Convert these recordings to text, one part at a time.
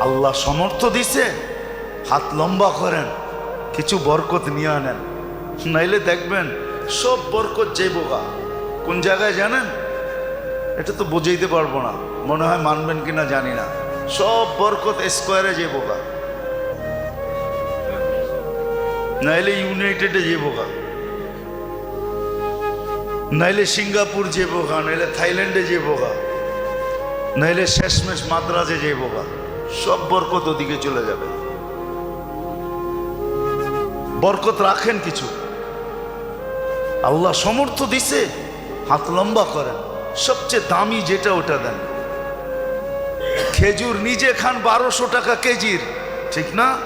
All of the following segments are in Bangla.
আল্লাহ সমর্থ দিছে, হাত লম্বা করেন, কিছু বরকত নিয়ে আনেন। নাইলে দেখবেন সব বরকত যে বোকা। কোন জায়গায় জানেন? এটা তো বুঝাইতে পারব না, মনে হয় মানবেন কিনা জানি না। সব বরকত স্কোয়ারে যে বোকা। নাইলে ইউনাইটেডে যে বোকা। নাইলে সিঙ্গাপুর যে বোকা, নাইলে থাইল্যান্ডে যে বোকা। নাইলে শেষমেশ মাদ্রাজে যে বোকা। সব বরকত ওদিকে চলে যাবে। বরকত রাখেন কিছু। আল্লাহ সমর্থ দিছে, হাত লম্বা করেন। সবচেয়ে দামি যেটা ওটা দেন। খেজুর নিজে খান বারোশো টাকা কেজির। ঠিক না?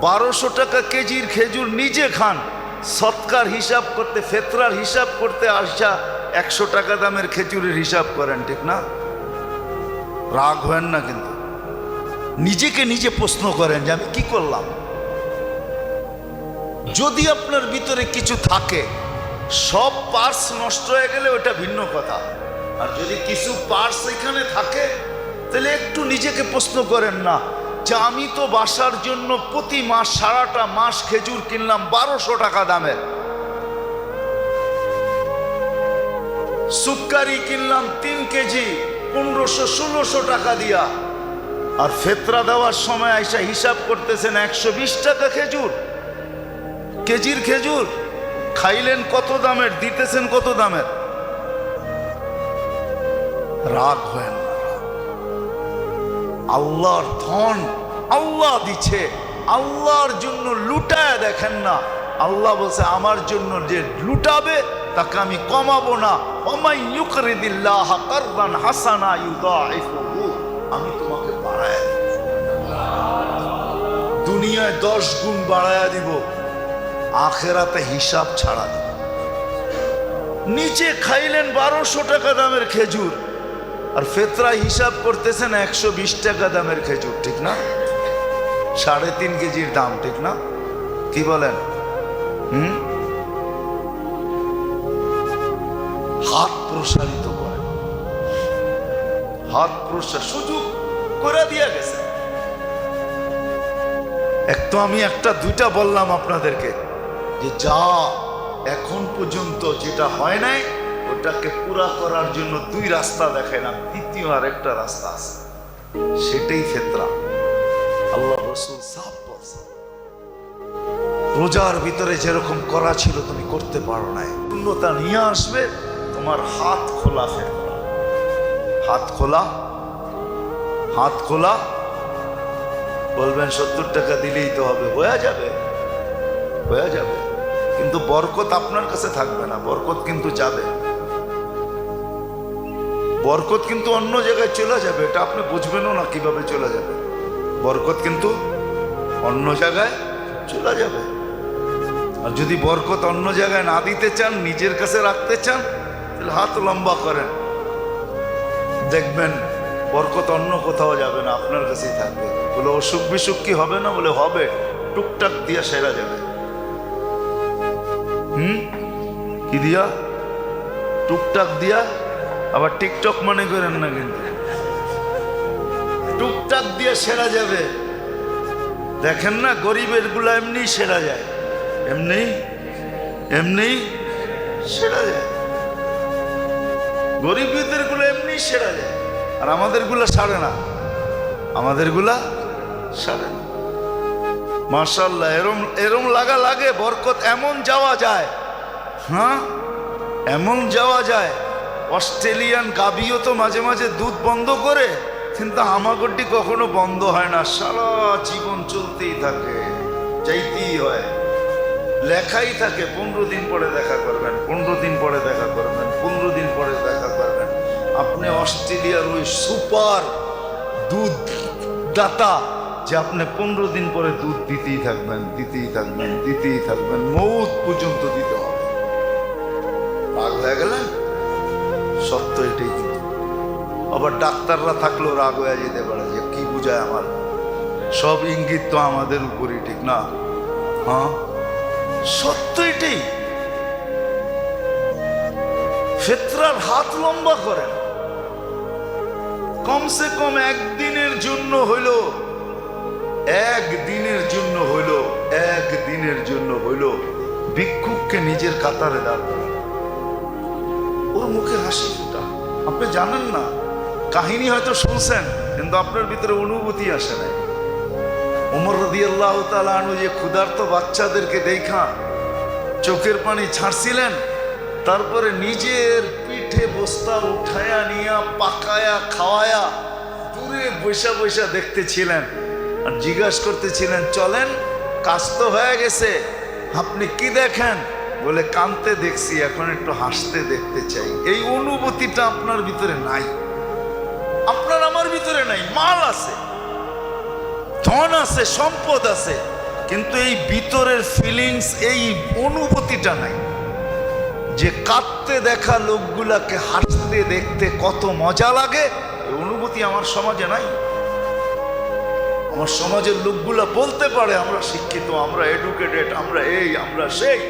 বারোশো টাকা কেজির খেজুর নিজে খান। সৎকার হিসাব করতে, ফেতরার হিসাব করতে আসা একশো টাকা দামের খেজুরের হিসাব করেন, ঠিক না? রাগ হয় না কিন্তু। নিজেকে নিজে প্রশ্ন করেন যে আমি কি করলাম? যদি আপনার ভিতরে কিছু থাকে, সব পার্স নষ্ট হয়ে গেলে ওটা ভিন্ন কথা। আর যদি কিছু পার্স এখানে থাকে, তাহলে একটু নিজেকে প্রশ্ন করেন না, যে আমি তো বাসার জন্য প্রতি মাস সারাটা মাস খেজুর কিনলাম বারোশো টাকা দামের সুক্কারি কিনলাম তিন কেজি, পনেরোশো, ষোলোশো টাকা দিয়া। আর ফেতরা দেওয়ার সময় আইসা হিসাব করতেছেন একশো বিশ টাকা খেজুর। কেজির খেজুর। খাইলেন কত দামের, দিতেছেন কত দামের? রাগ হয় আল্লাহর ধন আল্লাহ দিচ্ছে, আল্লাহর জন্য লুটায় দেখেন না। আল্লাহ বলছে, আমার জন্য যে লুটাবে, তাকে আমি কমাবো না। আমি তোমাকে দুনিয়ায় দশ গুণ বাড়ায়া দিব, আখেরাতে হিসাব ছাড়া দিব। নিচে খাইলেন বারোশো টাকা দামের খেজুর, আর ফেতরা হিসাব করতেছেন একশো বিশ টাকা দামের খেজুর, ঠিক না? সাড়ে তিন কেজির দাম, ঠিক না? কি বলেন? হুম? হাত প্রসারিত করে হাত প্রসার সুযোগ করে দিয়া গেছে। এক তো আমি একটা, দুইটা বললাম আপনাদেরকে, যে যা এখন পর্যন্ত যেটা হয় নাই, ওটাকে পুরা করার জন্য দুই রাস্তা দেখায় না দ্বিতীয় আর একটা রাস্তা আছে। সেটাই ফেতরা। আল্লাহ রসুল সাফ বলছে, রোজার ভিতরে যেরকম করা ছিল তুমি করতে পারো নাই। পূর্ণতা নিয়ে আসবে, তোমার হাত খোলা ফেতরা। হাত খোলা হাত খোলা। বলবেন, সত্তর টাকা দিলেই তো হবে। হয়ে যাবে। হয়ে যাবে। কিন্তু বরকত আপনার কাছে থাকবে না। বরকত কিন্তু যাবে। বরকত কিন্তু অন্য জায়গায় চলে যাবে। এটা আপনি বুঝবেনও না কীভাবে চলে যাবে। বরকত কিন্তু অন্য জায়গায় চলে যাবে। আর যদি বরকত অন্য জায়গায় না দিতে চান, নিজের কাছে রাখতে চান, তাহলে হাত লম্বা করেন। দেখবেন বরকত অন্য কোথাও যাবে না, আপনার কাছেই থাকবে। বলে অসুখ বিসুখ কি হবে না? বলে হবে। টুকটাক দিয়া সেরা যাবে। হুম? কি দিয়া? টুকটাক দিয়া? আবার টিকটক মনে করেন না কিন্তু। টুকটাক দিয়ে সেরা যাবে। দেখেন না, গরিবেরগুলা এমনি সেরা যায়। এমনি? এমনি? সেরা যায়। গরিবদেরগুলো এমনি সেরা যায়। আর আমাদেরগুলা সারে না। আমাদেরগুলা সারে না। মার্শাল্লাহ এরম এরম লাগা লাগে, বরকত এমন যাওয়া যায় হ্যাঁ? এমন যাওয়া যায়, অস্ট্রেলিয়ান গাবিও তো মাঝে মাঝে দুধ বন্ধ করে, কিন্তু হামাগড্ডি কখনো বন্ধ হয় না। সারা জীবন চলতেই থাকে চাইতেই হয়। লেখাই থাকে, পনেরো দিন পরে দেখা করবেন, পনেরো দিন পরে দেখা করবেন, পনেরো দিন আপনি অস্ট্রেলিয়ার ওই সুপার দুধ দাতা যে আপনি পনেরো দিন পরে দুধ দিতেই থাকবেন দিতেই থাকবেন দিতেই থাকবেন, মৌত পর্যন্ত দিতে হবে। রাগ হয়ে গেলেন সত্য এটাই কিন্তু। আবার ডাক্তাররা থাকলেও রাগ হয়ে যেতে পারে যে কি বুঝায় আমার। সব ইঙ্গিত তো আমাদের উপরই, ঠিক না? হ্যাঁ? সত্য এটাই। ফেতরার হাত লম্বা করেন। কমসে কম একদিনের জন্য হইল এক দিনের জন্য হইল, একদিনের জন্য হইল ভিক্ষুককে নিজের কাতারে দাঁড় ওর মুখে হাসি ফুটা। আপনি জানেন না, কাহিনী হয়তো শুনছেন, কিন্তু আপনার ভিতরে অনুভূতি আসে নাই। উমর রদি আল্লাহ তালু যে ক্ষুধার্ত বাচ্চাদেরকে দেখা, চোখের পানি ছাড়ছিলেন তারপরে নিজের পিঠে বস্তা উঠায়া নিয়া, পাকায়া, খাওয়ায়া দূরে বৈশা বৈশা দেখতেছিলেন আর জিজ্ঞাসা করতেছিলেন, চলেন, কাজ তো হয়ে গেছে, আপনি কি দেখেন? বলে, কানতে দেখছি, এখন একটু হাসতে দেখতে চাই। এই অনুভূতিটা আপনার ভিতরে নাই। আপনার আমার ভিতরে নাই, মাল আছে, ধন আছে, সম্পদ আছে, কিন্তু এই ভিতরের ফিলিংস এই অনুভূতিটা নাই। যে কাঁদতে দেখা লোকগুলাকে হাসতে দেখতে কত মজা লাগে অনুভূতি আমার সমাজে নাই। আমার সমাজের লোকগুলা বলতে পারে, আমরা শিক্ষিত, আমরা এডুকেটেড আমরা এই, আমরা সেই।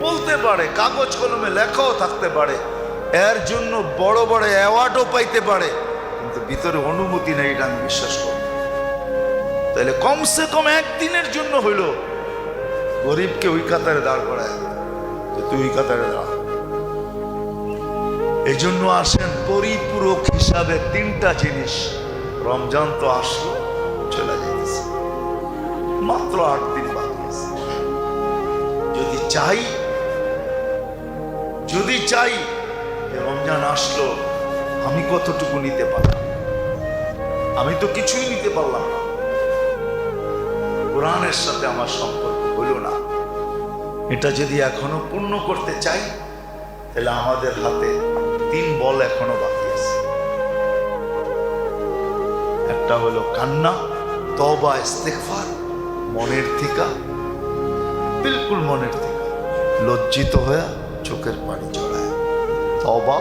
বলতে পারে, কাগজ কলমে লেখাও থাকতে পারে। এর জন্য বড় বড় অ্যাওয়ার্ডও পাইতে পারে। কিন্তু ভিতরে অনুমতি নেই এটা আমি বিশ্বাস করি। তাহলে কমসে কম একদিনের জন্য হইল গরিবকে ওই কাতারে দাঁড় করায়। তুই ওই কাতারে দাঁড়া এই জন্য আসেন পরিপূরক হিসাবে তিনটা জিনিস। রমজান তো আসলো, চলে যাইতেছে। মাত্র আট দিন বাকি আছে। যদি চাই যদি চাই যে রমজান আসলো, আমি কতটুকু নিতে পারলাম? আমি তো কিছুই নিতে পারলাম না। কোরআনের সাথে আমার সম্পর্ক হইল না। এটা যদি এখনও পূর্ণ করতে চাই, তাহলে আমাদের হাতে তিন বল এখনও বাকি আছে একটা হলো কান্না তবা ইস্তেকফার মনের থিকা, বিলকুল মনের থিকা, লজ্জিত হয়ে চোখের পানি চড়ায় তবা।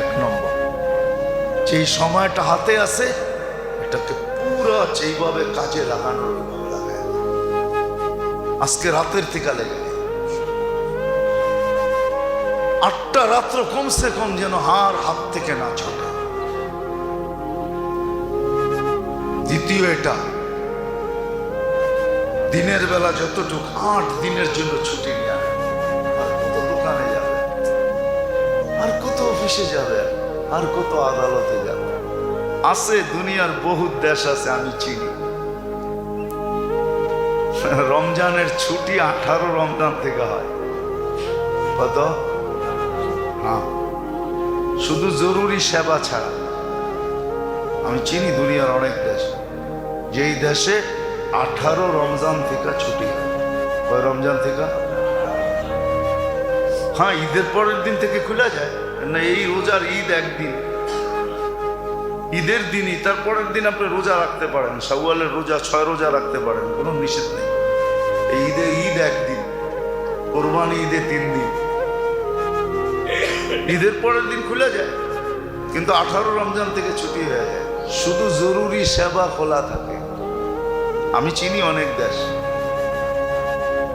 এক নম্বর যেই সময়টা হাতে আছে, এটাকে পুরো যেইভাবে কাজে লাগানোর আজকে রাতের থেকে লেগে আটটা রাত্র কমসে কম যেন হার হাত থেকে না ছোটে। দ্বিতীয় এটা, দিনের বেলা যতটুকু আট দিনের জন্য ছুটি আর কত দোকানে আর কত অফিসে যাবে, আর কত আদালতে যাবে। আছে দুনিয়ার বহু দেশ আছে, আমি চিনি। রমজানের ছুটি আঠারো রমজান থেকে হয়। কত? হ্যাঁ শুধু জরুরি সেবা ছাড়া। আমি চিনি দুনিয়ার অনেক দেশ। যেই দেশে আঠারো রমজান থেকে ছুটি হয়। রমজান থেকে? হ্যাঁ ঈদের পরের দিন থেকে খোলা যায়। না, এই রোজার ঈদ একদিন। ঈদের দিনই। তারপরের দিন আপনি রোজা রাখতে পারেন। শাওয়ালের রোজা, ছয় রোজা রাখতে পারেন। কোনো নিষেধ নেই। ঈদে ঈদ একদিন, কোরবানি ঈদে তিন দিন। ঈদের পরের দিন খুলে যায়, কিন্তু আঠারো রমজান থেকে ছুটি হয়ে যায়। শুধু জরুরি সেবা খোলা থাকে। আমি চিনি অনেক দেশ।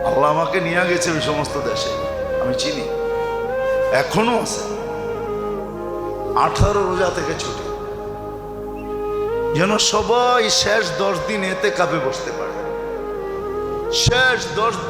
আল্লাহ আমাকে নিয়ে গেছে ওই সমস্ত দেশে। আমি চিনি। এখনও আছে। আঠারো রোজা থেকে ছুটি। যেন সবাই শেষ দশ দিন এতে কাপে বসতে পারে। শেষ দশ দিন